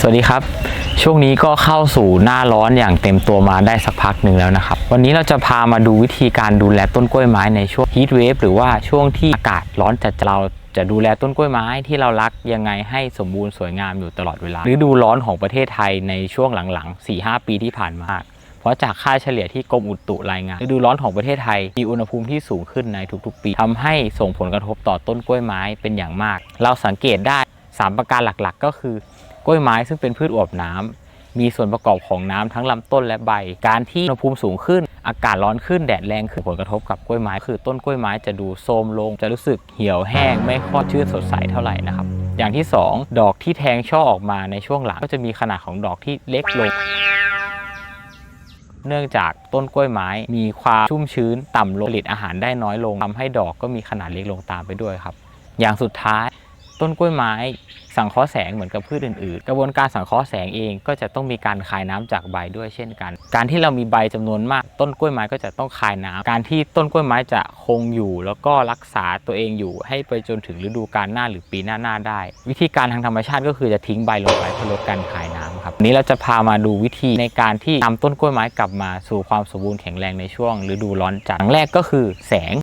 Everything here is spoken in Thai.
สวัสดีครับ ช่วงนี้ก็เข้าสู่หน้าร้อนอย่างเต็มตัวมาได้สักพักหนึ่งแล้วนะครับ วันนี้เราจะพามาดูวิธีการดูแลต้นกล้วยไม้ในช่วงฮีทเวฟหรือว่าช่วงที่อากาศร้อนจัดเราจะดูแลต้นกล้วยไม้ที่เรารักยังไงให้สมบูรณ์สวยงามอยู่ตลอดเวลาฤดูร้อนของประเทศไทยในช่วงหลังๆ 4-5 ปีที่ผ่านมาเพราะจากค่าเฉลี่ยที่กรมอุตุรายงานฤดูร้อนของประเทศไทย มีอุณหภูมิที่สูงขึ้นในทุกๆ ปีทำให้ส่งผลกระทบต่อต้นกล้วยไม้เป็นอย่างมาก เราสังเกตได้สามประการหลักๆ ก็คือ กล้วยไม้ซึ่งเป็นพืชอวบน้ำมีส่วนประกอบของน้ำทั้งลำต้นและใบ การที่อุณหภูมิสูงขึ้น อากาศร้อนขึ้นแดดแรงขึ้นผลกระทบกับกล้วยไม้ คือต้นกล้วยไม้จะดูโทรมลง จะรู้สึกเหี่ยวแห้งไม่ค่อยชื่นสดใสเท่าไหร่นะครับ อย่างที่สองดอกที่แทงช่อออกมาในช่วงหลังก็จะมีขนาดของดอกที่เล็กลงเนื่องจากต้นกล้วยไม้มีความชุ่มชื้นต่ำลงผลิตอาหารได้น้อยลงทำให้ดอกก็มีขนาดเล็กลงตามไปด้วยครับ อย่างสุดท้าย ต้นกล้วยไม้สังเคราะห์แสงเหมือนกับพืชอื่นๆ กระบวนการสังเคราะห์แสงเองก็จะต้องมีการคายน้ำจากใบด้วยเช่นกัน การที่เรามีใบจำนวนมาก ต้นกล้วยไม้ก็จะต้องคายน้ำการที่ต้นกล้วยไม้จะคงอยู่ แล้วก็รักษาตัวเองอยู่ ให้ไปจนถึงฤดูกาลหน้าหรือปีหน้าๆได้ วิธีการทางธรรมชาติก็คือจะทิ้งใบลงไปเพื่อลดการคายน้ำครับวันนี้เราจะพามาดูวิธีในการที่นำต้นกล้วยไม้กลับมาสู่ความสมบูรณ์แข็งแรงในช่วงฤดูร้อนจัดอย่างแรกก็คือแสง